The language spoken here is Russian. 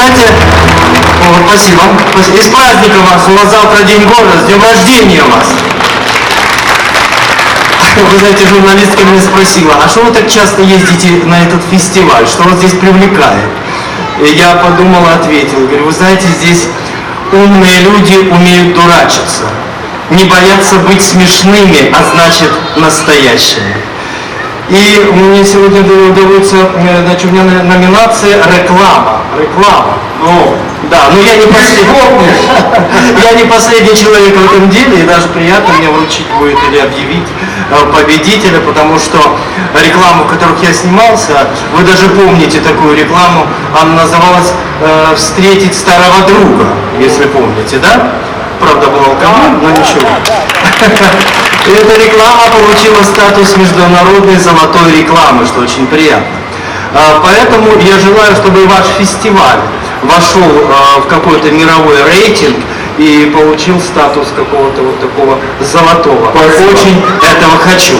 знаете, о, спасибо. И с праздником вас, у вас завтра день города, с днем рождения вас. Вы знаете, журналистка меня спросила, а что вы так часто ездите на этот фестиваль, что вас здесь привлекает? И я подумал ответил, говорю, вы знаете, здесь умные люди умеют дурачиться, не боятся быть смешными, а значит настоящими. И мне сегодня удается, э, значит, у меня на- номинация реклама. Реклама. Ну, да, но я не последний. Я не последний человек в этом деле, и даже приятно мне вручить будет или объявить э, победителя, потому что рекламу, в которых я снимался, вы даже помните такую рекламу, она называлась э, «Встретить старого друга», если помните, да? Правда, был алкоголь, но ничего. Эта реклама получила статус международной золотой рекламы, что очень приятно. А, Поэтому я желаю, чтобы ваш фестиваль вошел а, в какой-то мировой рейтинг и получил статус какого-то вот такого золотого. Очень этого хочу.